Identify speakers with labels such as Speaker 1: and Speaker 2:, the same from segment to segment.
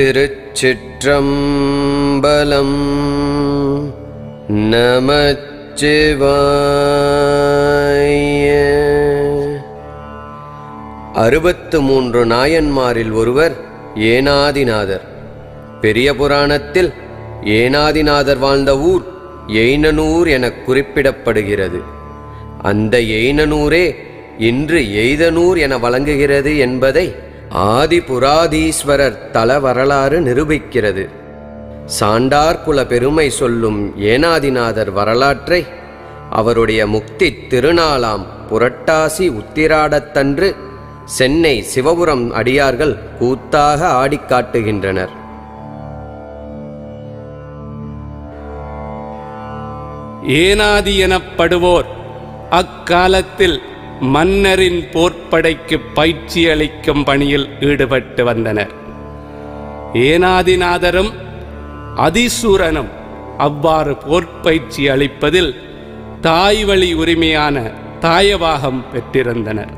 Speaker 1: திருச்சிற்றம்பலம் நமச்சிவாய. அறுபத்து மூன்று நாயன்மாரில் ஒருவர் ஏனாதிநாதர். பெரிய புராணத்தில் ஏனாதிநாதர் வாழ்ந்த ஊர் எய்னனூர் என குறிப்பிடப்படுகிறது. அந்த எய்னனூரே இன்று எய்தனூர் என வழங்குகிறது என்பதை ஆதிபுராதீஸ்வரர் தல வரலாறு நிரூபிக்கிறது சாண்டார்குல பெருமை சொல்லும் ஏனாதிநாதர் வரலாற்றை அவருடைய முக்தி திருநாளாம் புரட்டாசி உத்திராடத்தன்று சென்னை சிவபுரம் அடியார்கள் கூத்தாக ஆடிக்காட்டுகின்றனர்
Speaker 2: ஏனாதி எனப்படுவோர் அக்காலத்தில் மன்னரின் போர்ப்படைக்கு பயிற்சி அளிக்கும் பணியில் ஈடுபட்டு வந்தனர். ஏனாதிநாதரும் அதிசூரனும் அவ்வாறு போர்ப்பயிற்சி அளிப்பதில் தாய்வழி உரிமையான தாயவாகம் பெற்றிருந்தனர்.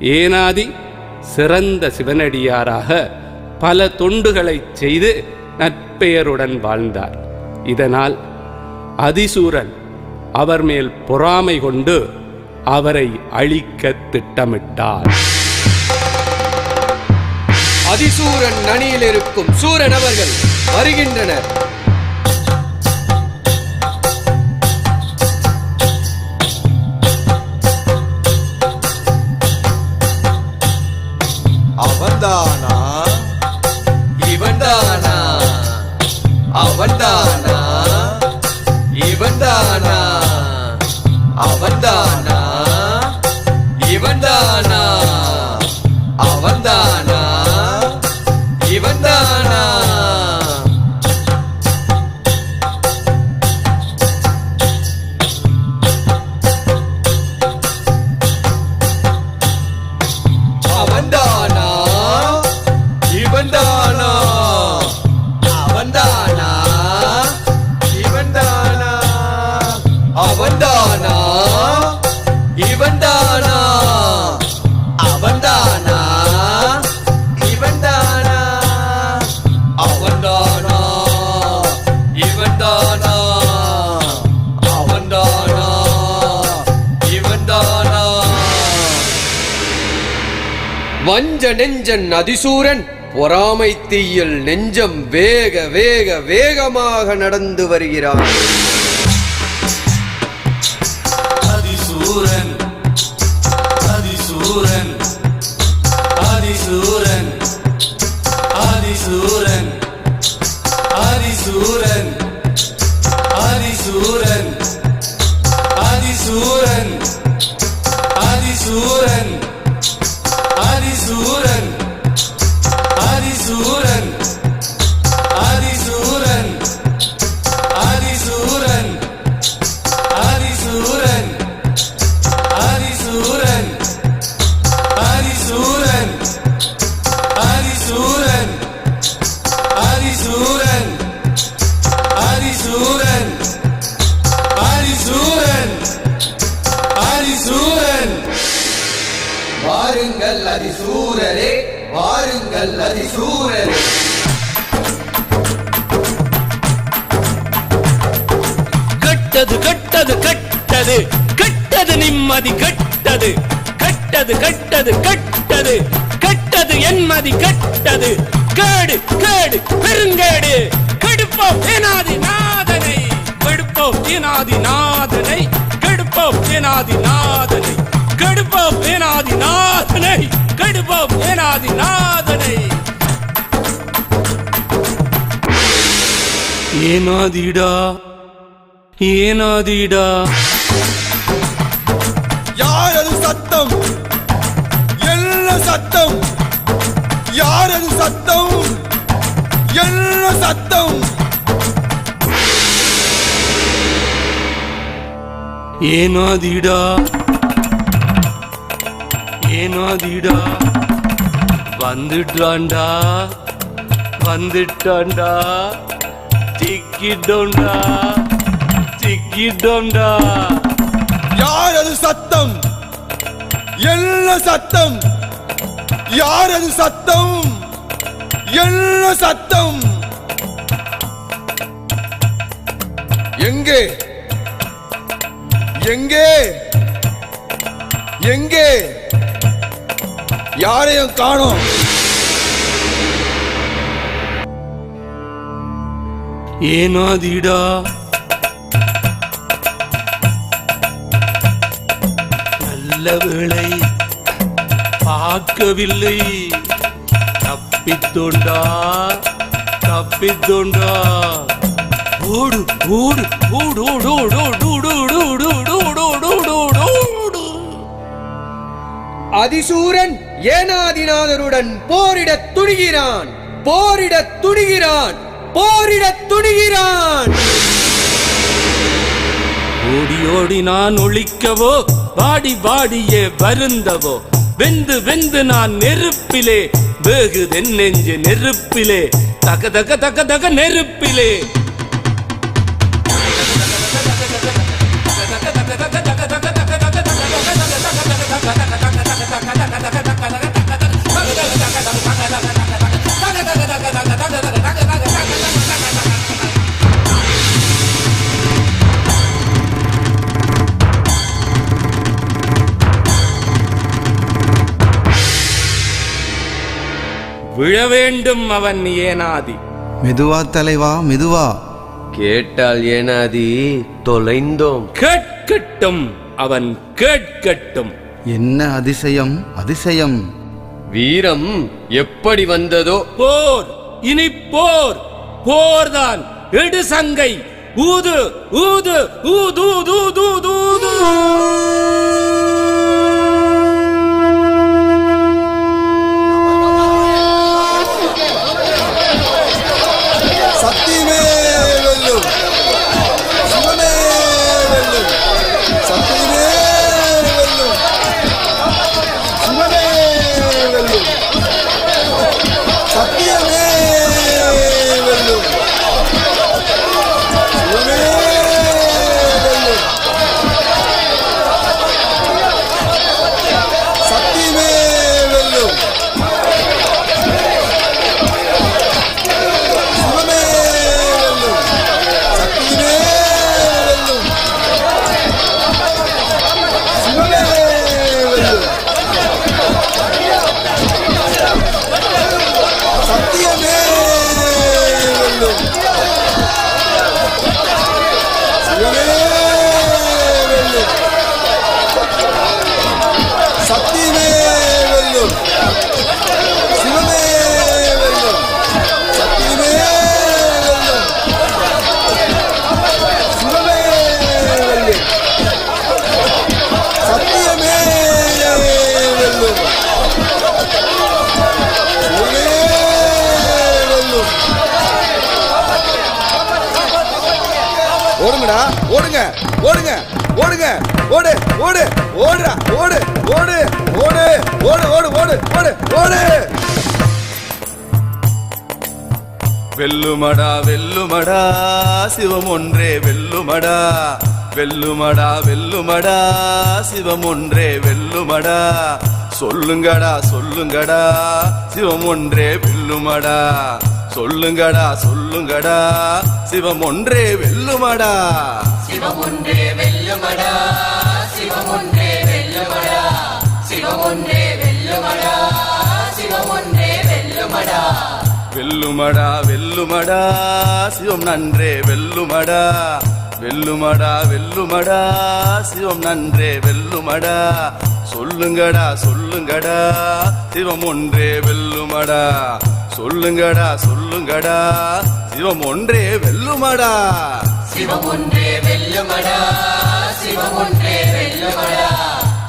Speaker 2: ஏனாதி சிறந்த சிவனடியாராக பல தொண்டுகளைச் செய்து நற்பெயருடன் வாழ்ந்தார். இதனால் அதிசூரன் அவர் மேல் பொறாமை கொண்டு அவரை அழிக்க திட்டமிட்டார்.
Speaker 1: அதிசூரன் நனியில் இருக்கும் சூரன் அவர்கள் வருகின்றனர். வஞ்ச நெஞ்சன் அதிசூரன் பொறாமை தீயில் நெஞ்சம் வேக வேக வேகமாக நடந்து வருகிறான்.
Speaker 2: அதிசூரன் அதிசூரன் அதிசூரன் அதிசூரன் அதிசூரன் அதிசூரன் அதிசூரன் அதிசூரன். مزورا கேடு பெருங்கேடு. கெடுப்போம் ஏனாதி நாதனை கெடுப்போம் ஏனாதி நாதனை கெடுப்போம் ஏனாதி நாதனை கெடுப்போம் ஏனாதி நாதனை கெடுப்போம் ஏனாதி நாதனை ஏனாதிடா? ஏனாதிடா
Speaker 3: யாரது சத்தம்? என்ன சத்தம்? யாரது சத்தம்? சத்தம்.
Speaker 2: ஏனாதிடா? ஏனாதிடா? வந்துட்டான்டா. வந்துட்டான்டா. சிக்கிட்டோண்டா சிக்கிட்டோண்டா
Speaker 3: யார் அது சத்தம்? என்ன சத்தம்? யார் அது சத்தம்? என்ன சத்தம்? எங்கே? எங்கே? எங்கே? யாரையும் காணோம்.
Speaker 2: ஏனாதீடா? நல்ல வேளை பார்க்கவில்லை. தப்பித்தோண்டா? தப்பித்தோண்டா? ஓடு ஓடு ஓடு ஓடு ஓடு ஓடு ஓடு ஓடு ஓடு ஓடு ஓடு ஓடு ஓடு
Speaker 1: அதிசூரன் ஏனாதிநாதருடன் போரிடத் துணிகிறான் போரிடத் துணிகிறான் போரிடத் துணிகிறான்
Speaker 2: ஓடி ஓடி நான் ஒழிக்கவோ வாடி வாடியே வருந்தவோ வெந்து வெந்து நான் நெருப்பிலே வேகுதென் நெஞ்சு நெருப்பிலே தக தக தக தக நெருப்பிலே விழ வேண்டும் அவன் ஏனாதி.
Speaker 4: மெதுவா தலைவா மெதுவா.
Speaker 1: கேட்டால் ஏனாதி தொலைந்தோம்.
Speaker 2: கேட்கட்டும் அவன் கேட்கட்டும்.
Speaker 4: என்ன அதிசயம்? அதிசயம்.
Speaker 1: வீரம் எப்படி வந்ததோ?
Speaker 2: போர் இனி போர். போர்தான். எடு சங்கை ஊது ஊது ஊது ஊது ஊது ஊது
Speaker 3: ஓடுங்கடா ஓடுங்க ஓடுங்க ஓடுங்க. ஓடு ஓடு ஓடுடா. ஓடு ஓடு ஓடு ஓடு ஓடு ஓடு ஓடு ஓடு.
Speaker 5: வெல்லுமடா வெல்லுமடா. சிவம் ஒன்றே வெல்லுமடா. வெல்லுமடா வெல்லுமடா. சிவம் ஒன்றே வெல்லுமடா. சொல்லுங்கடா சொல்லுங்கடா. சிவம் ஒன்றே வெல்லுமடா. சொல்லுங்கடா சொல்லுங்கடா. சிவம் ஒன்றே வெல்லுமடா. சிவம் ஒன்றே வெல்லுமடா. சிவம் ஒன்றே வெல்லுமடா. சிவம் ஒன்றே வெல்லுமடா. சிவம் ஒன்றே வெல்லுமடா. வெல்லுமடா வெல்லுமடா. சிவம் நன்றே வெல்லுமடா. வெல்லுமடா வெல்லுமடா. சிவம் நன்றே வெல்லுமடா. சொல்லுங்கடா சொல்லுங்கடா. சிவம் ஒன்றே வெல்லுமடா. சொல்லுங்கடா சொல்லுங்கடா. சிவம் ஒன்றே வெல்லுமடா.
Speaker 6: சிவம் ஒன்றே வெல்லுமடா. சிவம் ஒன்றே வெல்லுமடா.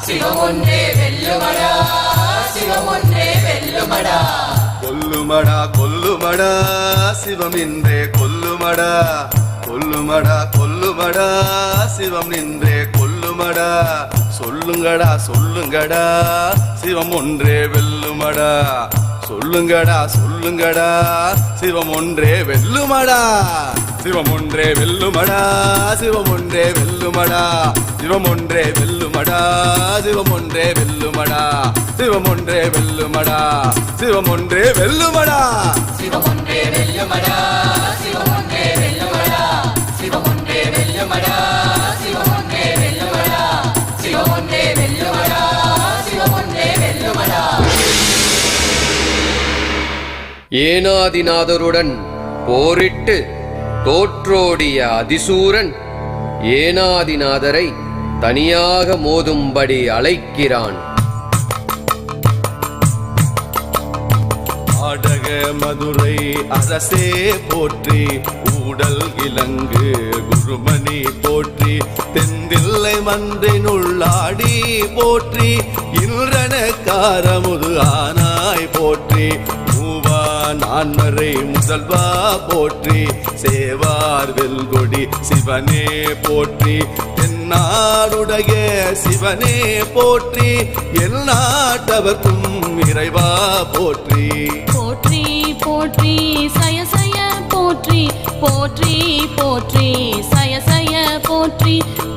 Speaker 6: சிவம் ஒன்றே வெல்லுமடா. சிவம் ஒன்றே வெல்லுமடா.
Speaker 5: கொல்லுமடா கொல்லுமடா. சிவம் இன்றே கொல்லுமடா. கொல்லுமடா கொல்லுமடா சிவம் நின்றே கொல்லுமடா சொல்லுங்கடா சொல்லுங்கடா சிவம் ஒன்றே வெல்லுமடா சொல்லுங்கடா சொல்லுங்கடா சிவம் ஒன்றே வெல்லுமடா சிவம் ஒன்றே வெல்லுமடா சிவம் ஒன்றே வெல்லுமடா சிவம் ஒன்றே வெல்லுமடா சிவம் ஒன்றே வெல்லுமடா சிவம் ஒன்றே வெல்லுமடா சிவம் ஒன்றே வெல்லுமடா சிவம் ஒன்றே வெல்லுமடா சிவம்
Speaker 1: ஏனாதிநாதருடன் போரிட்டு தோற்றோடிய அதிசூரன் ஏனாதிநாதரை தனியாக மோதும்படி அழைக்கிறான்.
Speaker 5: ஆடக மதுரை அரசே போற்றி ஊடல் இலங்கு குருமணி போற்றி தெந்தில்லை மன்றினுள்ளாடி போற்றி இன்றன காரமுது ஆனாய் போற்றி நான்மறை முதல்வா போற்றி சேவார் வெல்கொடி சிவனே போற்றி. தென்னாடுடைய சிவனே போற்றி எல் நாட்டவர்க்கும் இறைவா போற்றி.
Speaker 7: போற்றி போற்றி சய சய போற்றி. போற்றி போற்றி சய சய போற்றி போற்றி.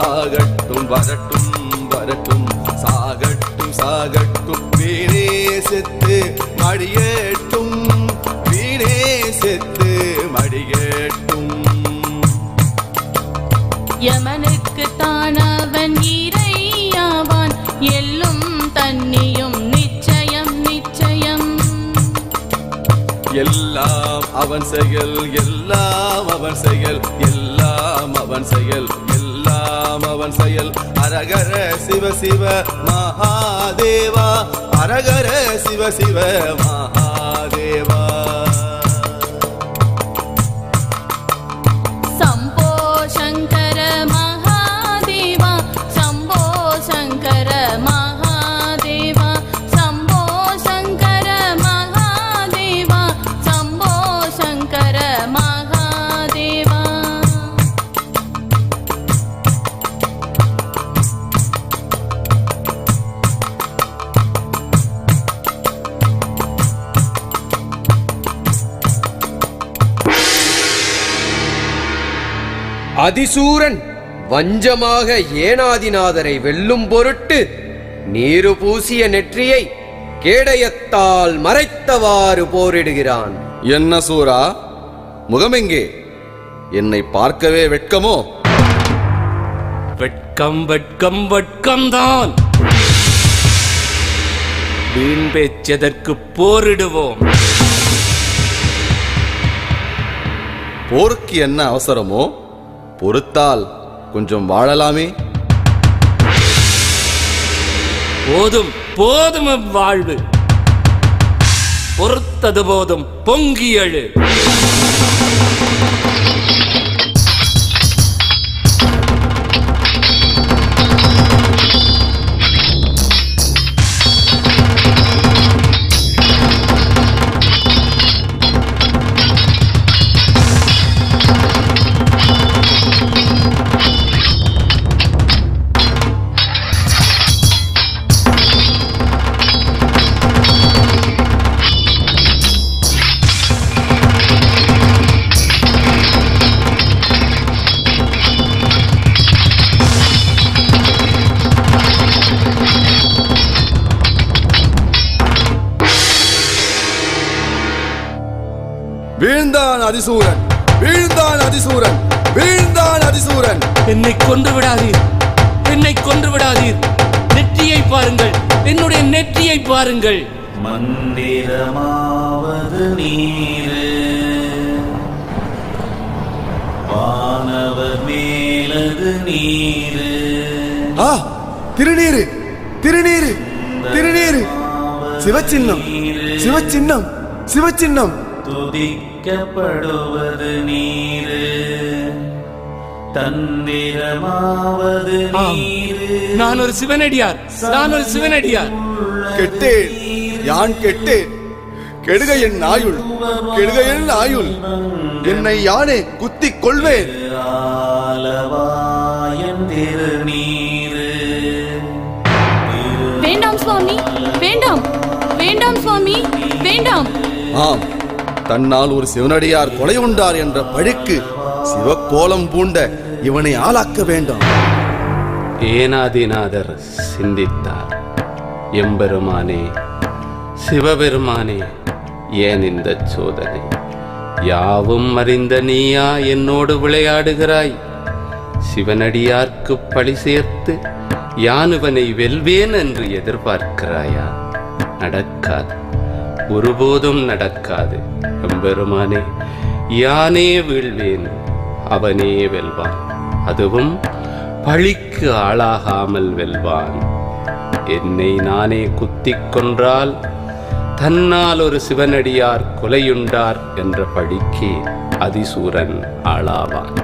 Speaker 5: சாகட்டும் வரட்டும் வரட்டும். சாகட்டும் சாகட்டும். வீணே செத்து மடியேட்டும். வீணே செத்து மடியேட்டும்.
Speaker 7: யமனுக்கு தானவன் இறையாவான். எல்லும் தன்னியும் நிச்சயம் நிச்சயம்.
Speaker 5: எல்லாம் அவன் செயல் எல்லாம் அவன் செயல் எல்லாம் அவன் செயல். எல்லாம் அவன் செயல். அரகர சிவ சிவ மகாதேவா. அரகர சிவ சிவ மகாதேவா.
Speaker 1: அதிசூரன் வஞ்சமாக ஏனாதிநாதரை வெல்லும் பொருட்டு நீரு பூசிய நெற்றியை கேடயத்தால் மறைத்தவாறு போரிடுகிறான்.
Speaker 5: என்ன சூரா? முகமெங்கே? என்னை பார்க்கவே வெட்கமோ?
Speaker 2: வெட்கம் வெட்கம் வெட்கம்தான். வீண் பேச்சதற்கு போரிடுவோம்?
Speaker 5: போருக்கு என்ன அவசரமோ? பொறுத்தால் கொஞ்சம் வாழலாமே.
Speaker 2: போதும் போதும் வாழ்வு பொறுத்தது போதும்
Speaker 5: பொங்கியழு. அதிசூரன். வீழ்ந்தான் அதிசூரன். வீழ்ந்தான் அதிசூரன்.
Speaker 2: என்னை கொன்று விடாதீர். என்னை கொன்று விடாதீர். நெற்றியை பாருங்கள். என்னுடைய நெற்றியை பாருங்கள்.
Speaker 8: மந்திரமாவது நீரு. வானவர் மேலது நீரு.
Speaker 5: ஆ திருநீரு. திருநீரு. திருநீரு. சிவச்சின்னம். சிவச்சின்னம். சிவச்சின்னம்.
Speaker 8: துதிக்கப்படுவது நீரு. தந்திரமாவது நீரு.
Speaker 2: நான் ஒரு சிவனடியார். நான் ஒரு சிவனடியார்.
Speaker 5: கெட்டேன். யான் கெட்டேன். கெடுக என் ஆயுள் கெடுக என் ஆயுள் என்னை யானே குத்திக் கொள்வேன்.
Speaker 7: வேண்டாம் சுவாமி வேண்டாம். வேண்டாம் சுவாமி வேண்டாம்.
Speaker 5: ஆம். தன்னால் ஒரு சிவனடியார் கொலை உண்டார் என்ற பழிக்கு சிவக்கோலம் பூண்ட இவனை ஆளாக்க வேண்டாம்.
Speaker 2: ஏனாதிநாதர் சிந்தித்தார். எம்பெருமானே சிவபெருமானே ஏன் இந்த சோதனை? யாவும் அறிந்த நீயா என்னோடு விளையாடுகிறாய்? சிவனடியார்க்கு பழி சேர்த்து யானுவனை வெல்வேன் என்று எதிர்பார்க்கிறாயா? நடக்காது. ஒருபோதும் நடக்காது. எம்பெருமானே யானே வீழ்வேன் அவனே வெல்வான். அதுவும் பழிக்கு ஆளாகாமல் வெல்வான். என்னை நானே குத்திக் கொன்றால் தன்னால் ஒரு சிவனடியார் கொலையுண்டார் என்ற பழிக்கு அதிசூரன் ஆளாவான்.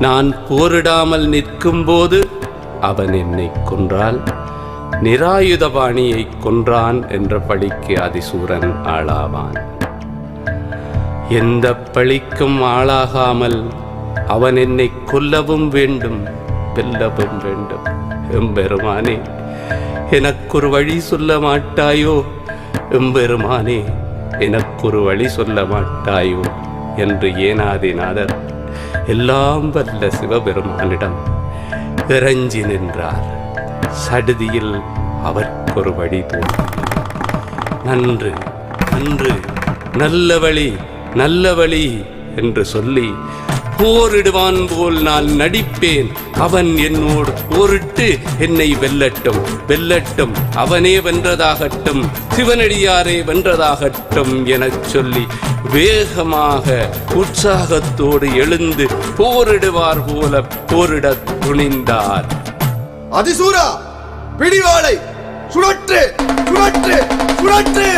Speaker 2: நான் போரிடாமல் நிற்கும்போது அவன் என்னை கொன்றால் நிராயுதபாணியை கொன்றான் என்ற பழிக்கு அதிசூரன் ஆளாவான். எந்த பழிக்கும் ஆளாகாமல் அவன் என்னை கொல்லவும் வேண்டும் வெல்லவும் வேண்டும். எம்பெருமானே எனக்கொரு வழி சொல்ல மாட்டாயோ? எம்பெருமானே எனக்கொரு வழி சொல்ல மாட்டாயோ? என்று ஏனாதிநாதர் எல்லாம் வல்ல சிவபெருமானிடம் இறைஞ்சி நின்றார். சடுதியில் அவர்க்கொரு வழி தோன்றியது நன்று நன்று நல்ல வழி நல்ல வழி என்று சொல்லி போரிடுவான் போல் நான் நடிப்பேன். அவன் என்னோடு போரிட்டு என்னை வெல்லட்டும் வெல்லட்டும் அவனே வென்றதாகட்டும் சிவனடியாரே வென்றதாகட்டும் எனச் சொல்லி வேகமாக உற்சாகத்தோடு எழுந்து போரிடுவார் போல போரிடத் துணிந்தார்.
Speaker 5: அதிசூரா! பிடிவாளை சுழற்று சுழற்று சுழற்று.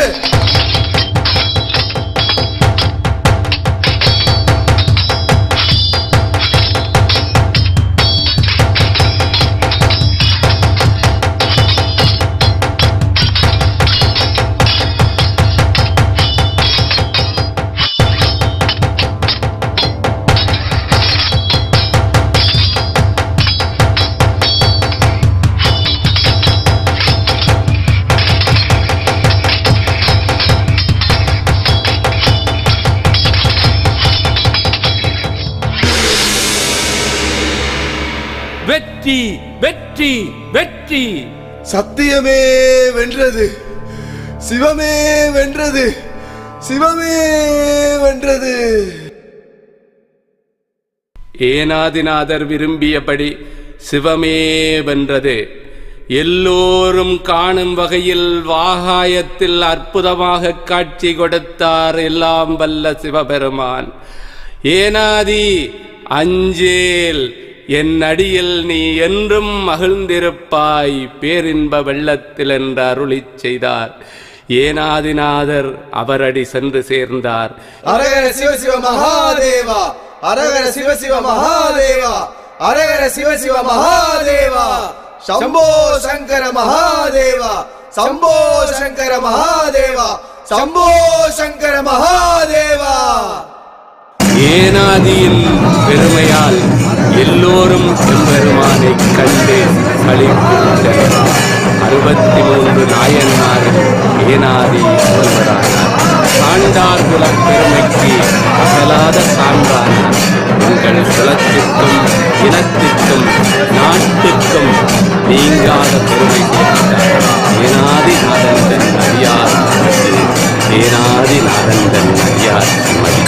Speaker 5: சிவமே வென்றது. சிவமே வென்றது.
Speaker 2: ஏனாதிநாதர் விரும்பியபடி சிவமே வென்றது. எல்லோரும் காணும் வகையில் வாகாயத்தில் அற்புதமாக காட்சி கொடுத்தார் எல்லாம் வல்ல சிவபெருமான். ஏனாதி அஞ்சேல் என் அடியில் நீ என்றும் மகிழ்ந்திருப்பாய். பேரின்ப வெள்ளத்தில் என்று அருளிச் செய்தார். ஏனாதிநாதர் அவரடி சென்று சேர்ந்தார்.
Speaker 3: அரகர சிவ சிவ மகாதேவா அரகர சிவ சிவ மகாதேவா அரகர சிவ சிவ மகாதேவா. சம்போ சங்கர மகாதேவா சம்போ சங்கர மகாதேவா சம்போ சங்கர மகாதேவா.
Speaker 2: ஏனாதியின் பெருமையால் எல்லோரும் எம்பெருமானை கண்டு களிப்புற்றனர் அறுபத்தி மூன்று நாயன்மார் ஏனாதி முதல்வரானார் சான்றார் குலப் பெருமைக்கு அகலாத சான்றானார். உங்கள் குலத்திற்கும் இனத்திற்கும் நாட்டுக்கும் நீங்காத பெருமை சேர்த்தார். ஏனாதி நாதந்தன் அடியார் ஏனாதி நாதந்தன் அடியார் மதி